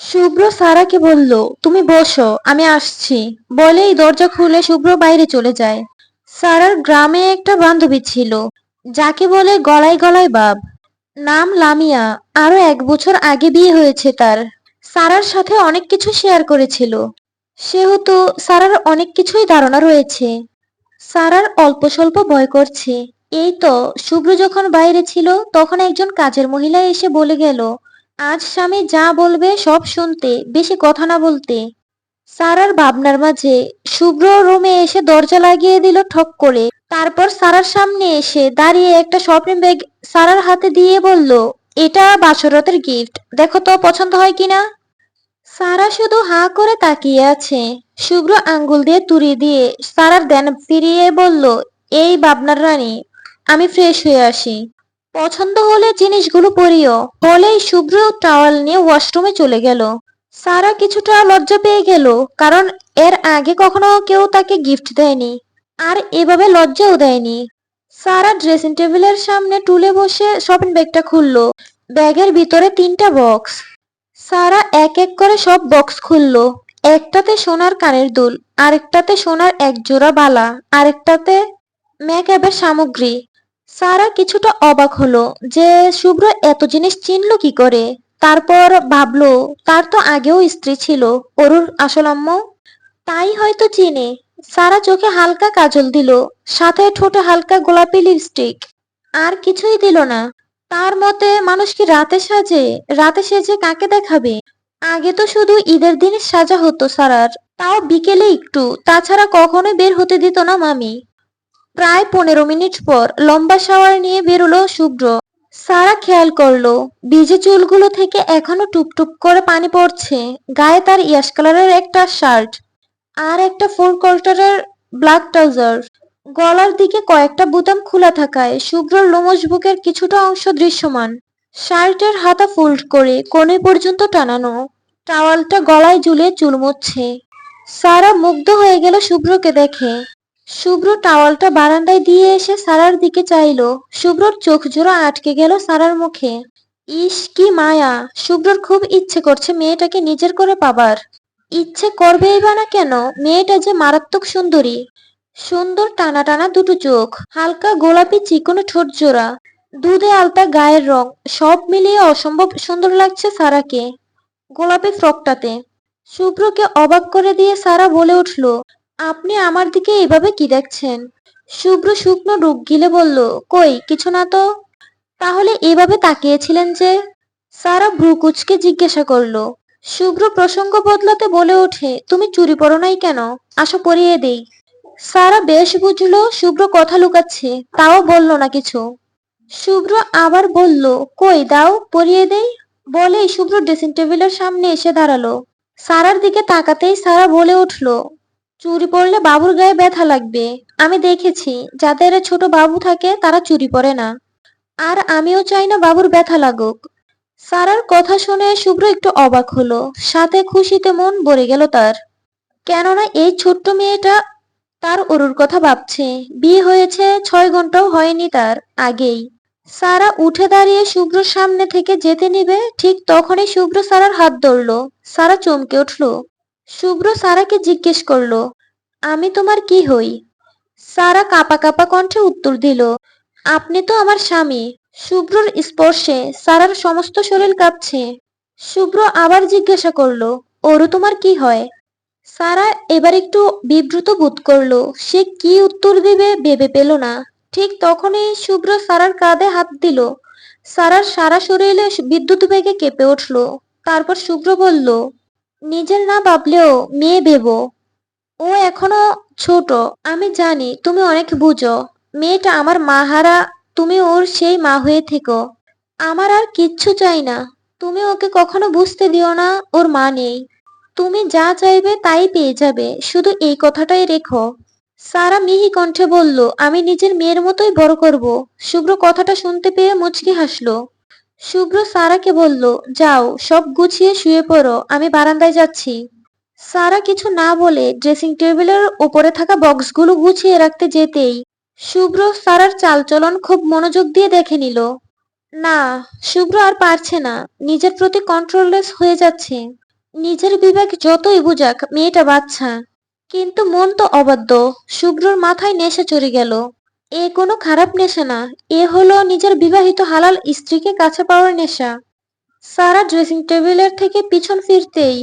শুভ্র সারাকে বলল, তুমি বসো, আমি আসছি। বলেই দরজা খুলে শুভ্র বাইরে চলে যায়। সারার গ্রামে একটা বান্ধবী ছিল, যাকে বলে গলায় গলায় বাব নাম লামিয়া আরও এক বছর আগে বিয়ে হয়েছে তার। সারার সাথে অনেক কিছু শেয়ার করেছিল। সেহেতু সারার অনেক কিছুই ধারণা রয়েছে। সারার অল্প স্বল্প ভয় করছে। এই তো, শুভ্র যখন বাইরে ছিল, তখন একজন কাজের মহিলা এসে বলে গেল আজ স্বামী যা বলবে সব শুনতে, বেশি কথা না বলতে। সারার ভাবনার মাঝে শুভ্র রুমে এসে দরজা লাগিয়ে দিল ঠক করে। তারপর সারার সামনে এসে দাঁড়িয়ে একটা শপিং ব্যাগ সারার হাতে দিয়ে বলল, এটা বাসরতের গিফট দেখো তো পছন্দ হয় কিনা? সারা শুধু হাঁ করে তাকিয়ে আছে। শুভ্র আঙ্গুল দিয়ে তুড়ি দিয়ে সারার দেন ফিরিয়ে বলল, এই ভাবনার রানী, আমি ফ্রেশ হয়ে আসি। পছন্দ হলে জিনিসগুলো পরিও। বলেই শুভ্র টাওয়াল নিয়ে ওয়াশরুমে চলে গেল। সারা কিছুটা লজ্জা পেয়ে গেল, কারণ এর আগে কখনো কেউ তাকে গিফট দেয়নি, আর এভাবে লজ্জাও দেয়নি। সারা ড্রেসিং টেবিলের সামনে টুলে বসে শপিং ব্যাগটা খুললো। ব্যাগের ভিতরে তিনটা বক্স। সারা এক এক করে সব বক্স খুললো। একটাতে সোনার কানের দুল, আরেকটাতে সোনার এক জোড়া বালা, আরেকটাতে মেকআপের সামগ্রী। সারা কিছুটা অবাক হলো যে শুভ্র এত জিনিস চিনলো কি করে। তারপর ভাবলো, তার তো আগেও স্ত্রী ছিল, অরুর আসল আম্মু। তাই হয়তো চিনে। সারা চোখে হালকা কাজল দিল, সাথে ঠোঁটে হালকা গোলাপি লিপস্টিক আর কিছুই দিল না। তার মতে মানুষ কি রাতে সাজে? রাতে সেজে কাকে দেখাবে? আগে তো শুধু ঈদের দিনে সাজা হতো সারার। তাও বিকেলে একটু। তাছাড়া কখনোই বের হতে দিত না মামি। প্রায় পনেরো মিনিট পর লম্বা শাওয়ার নিয়ে বেরোলো শুভ্র। সারা খেয়াল করল, ভিজে চুলগুলো থেকে এখনও টুপটুপ করে পানি পড়ছে। গায়ে তার ইয়াশ কালারের একটা শার্ট আর একটা ফোর কোয়ার্টারের ব্ল্যাক ট্রাউজার। গলার দিকে কয়েকটা বোতাম খোলা থাকায় শুভ্রর লোমশ বুকের কিছুটা অংশ দৃশ্যমান। শার্টের হাতা ফোল্ড করে কোণে পর্যন্ত টানানো টাওয়ালটা গলায় ঝুলে চুল মুছছে সারা মুগ্ধ হয়ে গেল শুভ্রকে দেখে। শুভ্র টাওয়ালটা বারান্দায় দিয়ে এসে সারার দিকে চাইলো। শুভ্রর চোখ জোড়া আটকে গেল সারার মুখে। ইস, কি মায়া! শুভ্রর খুব ইচ্ছে করছে মেয়েটাকে নিজের করে পাবার। ইচ্ছে করবেই বা না কেন, মেয়েটা যে মারাত্মক সুন্দরী। সুন্দর টানা টানা দুটো চোখ, হালকা গোলাপি চিকনো ঠোঁট জোড়া, দুধে আলতা গায়ের রং, সব মিলিয়ে অসম্ভব সুন্দর লাগছে সারাকে। গোলাপি ফ্রকটাতে। শুভ্রকে অবাক করে দিয়ে সারা বলে উঠল আপনি আমার দিকে এভাবে কি দেখছেন? শুভ্র শুকনো ডুব গিলে বলল, কই, কিছু না তো? তাহলে এভাবে তাকিয়েছিলেন যে? সারা ভ্রু কুচকে জিজ্ঞাসা করল। শুভ্র প্রসঙ্গ বদলাতে বলে ওঠে, তুমি চুরি পরো নাই কেন? আসো পরিয়ে দেই। সারা বেশ বুঝলো শুভ্র কথা লুকাচ্ছে, তাও বলল না কিছু। শুভ্র আবার বলল, কই, দাও পরিয়ে দেই? বলেই শুভ্র ড্রেসিং টেবিলের সামনে এসে দাঁড়াল। সারার দিকে তাকাতেই সারা বলে উঠল চুরি পরলে বাবুর গায়ে ব্যথা লাগবে। আমি দেখেছি, যাদের ছোট বাবু থাকে, তারা চুরি পরে না। আর আমিও চাই না বাবুর ব্যথা লাগুক। সারার কথা শুনে শুভ্র একটু অবাক হলো। সাথে খুশিতে মন ভরে গেল তার। কেননা এই ছোট্ট মেয়েটা তার অরুর কথা ভাবছে। বিয়ে হয়েছে ছয় ঘন্টাও হয়নি তার আগেই। সারা উঠে দাঁড়িয়ে শুভ্র সামনে থেকে যেতে নিবে, ঠিক তখনই শুভ্র সারার হাত ধরলো। সারা চমকে উঠল। শুভ্র সারাকে জিজ্ঞেস করল, আমি তোমার কি হই? সারা কাপা কাপা কণ্ঠে উত্তর দিল, আপনি তো আমার স্বামী। শুভ্রর স্পর্শে সারার সমস্ত শরীর কাঁপছে। শুভ্র আবার জিজ্ঞাসা করল ওরও তোমার কি হয়? সারা এবার একটু বিব্রত বোধ করল, সে কি উত্তর দিবে ভেবে পেল না। ঠিক তখনই শুভ্র সারার কাঁধে হাত দিল। সারার সারা শরীরে বিদ্যুৎ বেগে কেঁপে উঠল। তারপর শুভ্র বলল নিজের না ভাবলেও মেয়ে ভেবো। ও এখনও ছোট, আমি জানি তুমি অনেক বুঝো। মেয়েটা আমার মা হারা, তুমি ওর সেই মা হয়ে থেকো। আমার আর কিচ্ছু চাই না। তুমি ওকে কখনো বুঝতে দিও না, ওর মা নেই। তুমি যা চাইবে তাই পেয়ে যাবে, শুধু এই কথাটাই রেখো। সারা মিহি কণ্ঠে বলল, আমি নিজের মেয়ের মতোই বড় করব। শুভ্র কথাটা শুনতে পেয়ে মুচকি হাসলো। শুভ্র সারাকে বলল, যাও, সব গুছিয়ে শুয়ে পড়ো, আমি বারান্দায় যাচ্ছি। সারা কিছু না বলে ড্রেসিং টেবিলের উপরে থাকা বক্সগুলো গুছিয়ে রাখতে যেতেই শুভ্র সারার চালচলন খুব মনোযোগ দিয়ে দেখে নিল। না, শুভ্র আর পারছে না, নিজের প্রতি কন্ট্রোললেস হয়ে যাচ্ছে। নিজের বিবেক যতই বুঝাক, মেয়েটা বাচ্চা। কিন্তু মন তো অবাধ্য, শুভ্রর মাথায় নেশা চড়ে গেল। এ কোনো খারাপ নেশা না। এ হলো নিজের বিবাহিত হালাল স্ত্রীকে কাছে পাওয়ার নেশা। সারা ড্রেসিং টেবিলের থেকে পিছন ফিরতেই